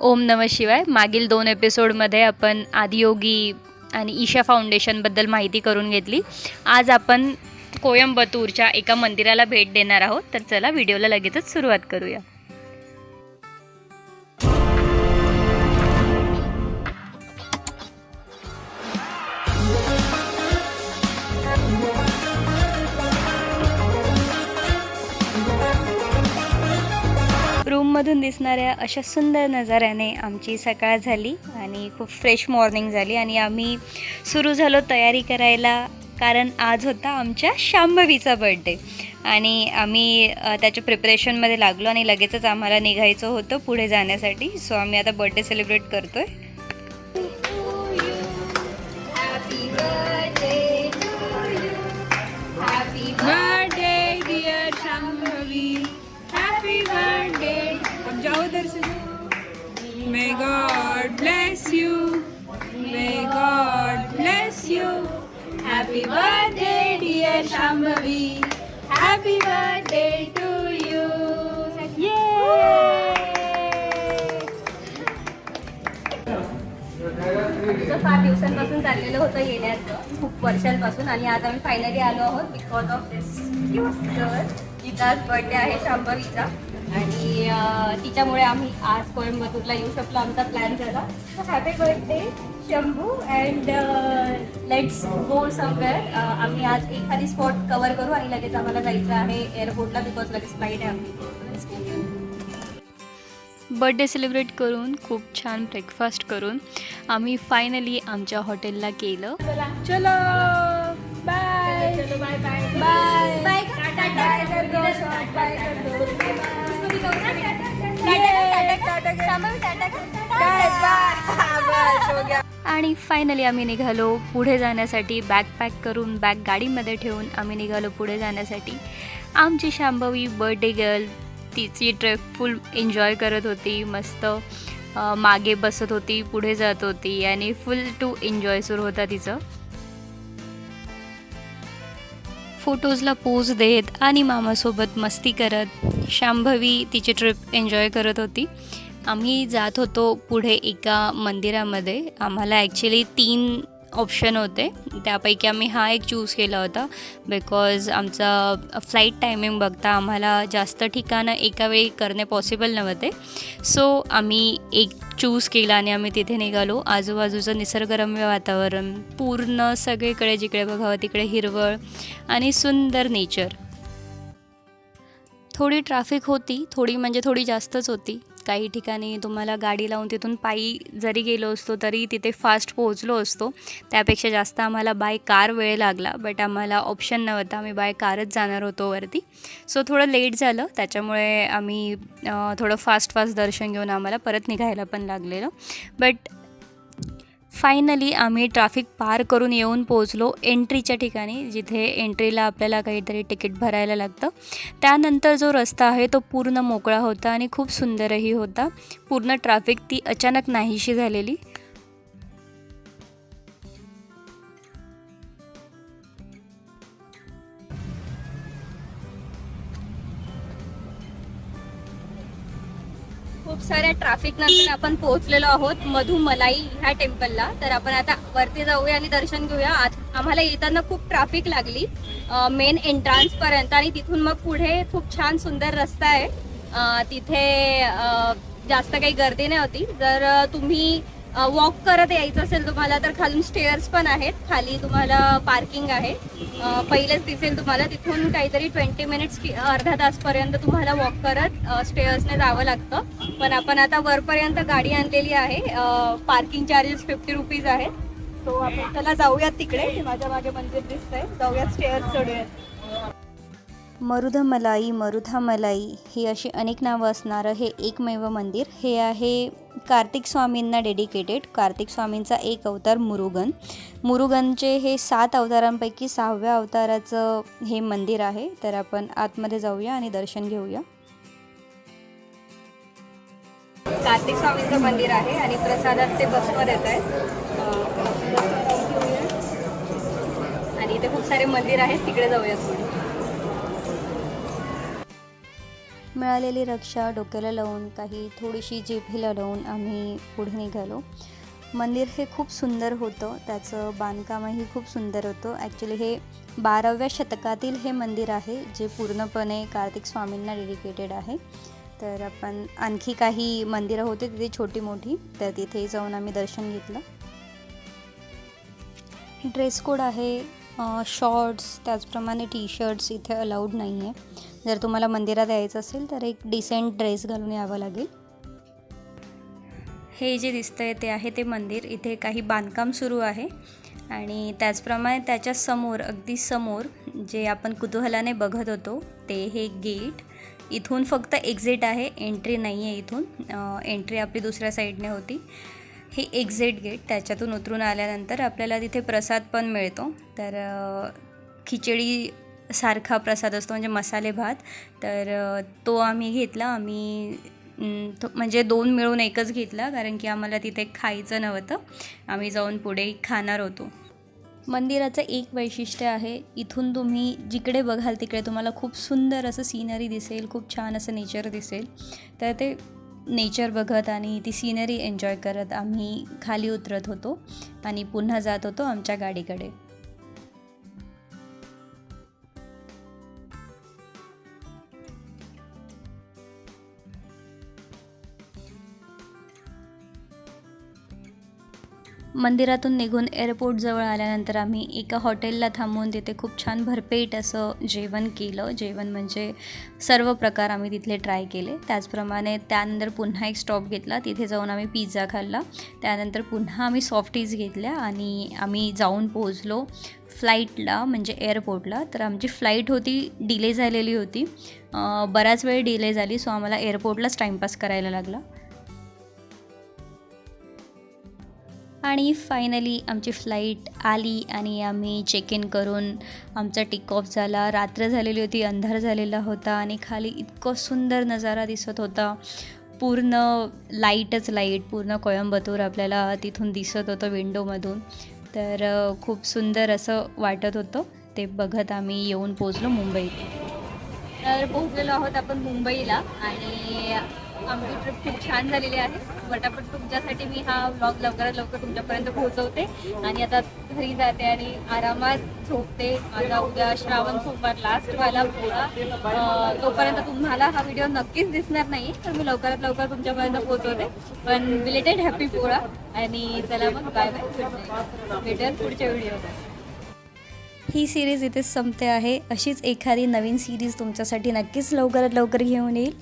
ओम नम शिवाय. मागील दोन एपिसोडमध्ये आपण आदियोगी आणि ईशा फाउंडेशनबद्दल माहिती करून घेतली. आज आपण कोयंबतूरच्या एका मंदिराला भेट देणार आहोत. तर चला व्हिडिओला लगेचच सुरुवात करूया. रूममधून दिसणाऱ्या अशा सुंदर नजाऱ्याने आमची सकाळ झाली आणि खूप फ्रेश मॉर्निंग झाली आणि आम्ही सुरू झालो तयारी करायला कारण आज होता आमच्या शांभवीचा बर्थडे आणि आम्ही त्याच्या प्रिपरेशनमध्ये लागलो आणि लगेचच आम्हाला निघायचं होतं पुढे जाण्यासाठी. सो आम्ही आता बर्थडे सेलिब्रेट करतो आहे God God bless you may God bless you birthday, dear Shambhavi. Happy birthday to to you आमचं फार दिवसांपासून चाललेलं होतं येण्याचं खूप वर्षांपासून. आणि आज आम्ही फायनली आलो आहोत because of this girl birthday आहे शांभवीचा आणि तिच्यामुळे आम्ही आज कोइंबतूरला येऊ शकलो आमचा प्लॅन झाला. Happy birthday Shambhu and let's go somewhere आम्ही आज एखादी स्पॉट कवर करू आणि लगेच आम्हाला जायचं आहे एअरपोर्टला बिकॉज लगेच फ्लाईट आहे आपली बर्थडे सेलिब्रेट करून खूप छान ब्रेकफास्ट करून आम्ही फायनली आमच्या हॉटेलला केलं चलो. बाय चलो बाय बाय बाय बाय आणि फायनली आम्ही निघालो पुढे जाण्यासाठी बॅग पॅक करून बॅग गाडीमध्ये ठेवून आम्ही निघालो पुढे जाण्यासाठी. आमची शांभवी बर्थडे गर्ल तिची ट्रिप फुल एन्जॉय करत होती मस्त मागे बसत होती पुढे जात होती आणि फुल टू एन्जॉय सुरू होता तिचं. फोटोजला पोज देत आणि मामासोबत मस्ती करत. शांभवी तिची ट्रिप एन्जॉय करत होती. आम्ही जात होतो पुढे एका मंदिरामध्ये. आम्हाला ॲक्च्युली तीन ऑप्शन होते. त्यापैकी आम्ही हा एक चूज केला होता. बिकॉज आमचा फ्लाईट टायमिंग बघता आम्हाला जास्त ठिकाणं एका वेळी करणे पॉसिबल नव्हते. सो आम्ही एक चूज केला आणि आम्ही तिथे निघालो. आजूबाजूचं निसर्गरम्य वातावरण पूर्ण सगळीकडे जिकडे बघावं तिकडे हिरवळ आणि सुंदर नेचर थोडी ट्रॅफिक होती थोडी म्हणजे थोडी जास्तच होती. काही ठिकाणी तुम्हाला गाडी लावून तिथून पायी जरी गेलो असतो तरी तिथे फास्ट पोहोचलो असतो. त्यापेक्षा जास्त आम्हाला बाय कार वेळ लागला बट आम्हाला ऑप्शन नव्हता. आम्ही बाय कारच जाणार होतो वरती. सो थोडं लेट झालं. त्याच्यामुळे आम्ही थोडं फास्ट फास्ट दर्शन घेऊन आम्हाला परत निघायला पण लागलेलं. बट फायनली आम्ही ट्रॅफिक पार करून येऊन पोहोचलो एंट्रीच्या ठिकाणी जिथे एंट्रीला आपल्याला काहीतरी तिकीट भरायला लागतं. त्यानंतर जो रस्ता आहे तो पूर्ण मोकळा होता आणि खूप सुंदरही होता. पूर्ण ट्रॅफिक ती अचानक नाहीशी झालेली. साऱ्या ट्रॅफिक नंतर आपण पोहोचलेलो आहोत मधुमलाई ह्या टेम्पलला तर आपण आता वरती जाऊया आणि दर्शन घेऊया. आत आम्हाला येताना खूप ट्रॅफिक लागली. मेन एंट्रान्स पर्यंत आणि तिथून मग पुढे खूप छान सुंदर रस्ता आहे. तिथे जास्त काही गर्दी नाही होती. जर तुम्ही वॉक करत यायचं असेल तुम्हाला तर खालून स्टेअर्स पण आहेत. खाली तुम्हाला पार्किंग आहे. पहिलेच दिसेल तुम्हाला तिथून काहीतरी ट्वेंटी मिनिट्स अर्धा तासपर्यंत तुम्हाला वॉक करत स्टेअर्सने जावं लागतं. पण आपण आता वरपर्यंत गाडी आणलेली आहे. पार्किंग चार्जेस फिफ्टी रुपीज आहेत. सो आपण त्याला जाऊयात तिकडे. माझ्या मागे मंदिर दिसतंय. जाऊयात स्टेअर्स चढूयात. मरुधमलाई मरुधामलाई ही अशी अनेक नावं असणारं हे एकमेव मंदिर. हे आहे कार्तिक स्वामींना डेडिकेटेड कार्तिक स्वामींचा एक अवतार मुरुगन. मुरुगनचे हे सात अवतारांपैकी सहाव्या अवताराचं हे मंदिर आहे. तर आपण आतमध्ये जाऊया आणि दर्शन घेऊया. कार्तिक स्वामींचं मंदिर आहे आणि प्रसादात ते बसवर येत आहेत. आणि इथे खूप सारे मंदिर आहेत. तिकडे जाऊया मिळालेली रक्षा डोक्याला लावून काही थोडीशी जिभेला लावून आम्ही पुढे निघालो. मंदिर हे खूप सुंदर होतं. त्याचं बांधकामही खूप सुंदर होतं. ॲक्च्युली हे बाराव्या शतकातील हे मंदिर आहे जे पूर्णपणे कार्तिक स्वामींना डेडिकेटेड आहे. तर आपण आणखी काही मंदिरं होते तिथे छोटी मोठी. तर तिथे जाऊन आम्ही दर्शन घेतलं. ड्रेस कोड आहे शॉर्ट्स त्याचप्रमाणे टी शर्ट्स इथे अलाउड नाही आहे जर तुम्हाला मंदिरात यायचं असेल तर एक डिसेंट ड्रेस घालून यावं लागेल. हे जे दिसतंय ते आहे ते मंदिर. इथे काही बांधकाम सुरू आहे. आणि त्याचप्रमाणे त्याच्यासमोर अगदी समोर जे आपण कुतूहलाने बघत होतो ते हे गेट इथून फक्त एक्झिट आहे. एंट्री नाही आहे इथून एंट्री आपली दुसऱ्या साईडने होती. हे एक्झिट गेट त्याच्यातून उतरून आल्यानंतर आपल्याला तिथे प्रसाद पण मिळतो. तर खिचडी सारखा प्रसाद असतो म्हणजे मसाले भात. तर तो आम्ही घेतला. आम्ही तो म्हणजे दोन मिळून एकच घेतला कारण की आम्हाला तिथे खायचं नव्हतं. आम्ही जाऊन पुढे खाणार होतो. मंदिराचं एक वैशिष्ट्य आहे इथून तुम्ही जिकडे बघाल तिकडे तुम्हाला खूप सुंदर असं सीनरी दिसेल खूप छान असं नेचर दिसेल. तर ते नेचर बघत आणि ती सीनरी एन्जॉय करत आम्ही खाली उतरत होतो आणि पुन्हा जात होतो आमच्या गाडीकडे. मंदिरातून निघून एअरपोर्टजवळ आल्यानंतर आम्ही एका हॉटेलला थांबून तिथे खूप छान भरपेट असं जेवण केलं. जेवण म्हणजे सर्व प्रकार आम्ही तिथले ट्राय केले. त्याचप्रमाणे त्यानंतर पुन्हा एक स्टॉप घेतला. तिथे जाऊन आम्ही पिझ्झा खाल्ला. त्यानंतर पुन्हा आम्ही सॉफ्टीज घेतल्या आणि आम्ही जाऊन पोहोचलो फ्लाईटला म्हणजे एअरपोर्टला तर आमची फ्लाईट होती डिले झालेली होती. बराच वेळ डिले झाली सो आम्हाला एअरपोर्टलाच टाईमपास करायला लागला. आणि फायनली आमची फ्लाईट आली आणि आम्ही चेक इन करून आमचा टेक ऑफ झाला. रात्र झालेली होती अंधार झालेला होता आणि खाली इतकं सुंदर नजारा दिसत होता. पूर्ण लाईटच लाइट पूर्ण कोयंबतूर आपल्याला तिथून दिसत होतं विंडोमधून तर खूप सुंदर असं वाटत होतं. ते बघत आम्ही येऊन पोचलो मुंबईत. तर पोहोचलेलो आहोत आपण मुंबईला आणि आमची ट्रिप खूप छान झालेली आहे. पटापट तुमच्यासाठी मी हा ब्लॉग लवकरात लवकर तुमच्यापर्यंत पोहोचवते. आणि आता घरी जाते आणि आरामात झोपते. माझा उद्या श्रावण सोमवार लास्टवाला पोळा तोपर्यंत तुम्हाला हा व्हिडिओ नक्कीच दिसणार नाही. तर मी लवकरात लवकर तुमच्यापर्यंत पोहोचवते. पण रिलेटेड हॅपी पोळा आणि चला मग बाय बाय भेटेल पुढच्या व्हिडिओमध्ये ही सिरीज इथेच संपते आहे. अशीच एखादी नवीन सिरीज तुमच्यासाठी नक्कीच लवकरात लवकर घेऊन येईल.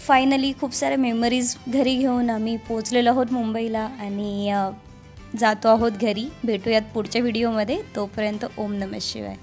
फायनली खूप साऱ्या मेमरीज घरी घेऊन आम्ही पोचलेलो आहोत मुंबईला आणि जातो आहोत घरी. भेटूयात पुढच्या व्हिडिओमध्ये तोपर्यंत ओम नमः शिवाय.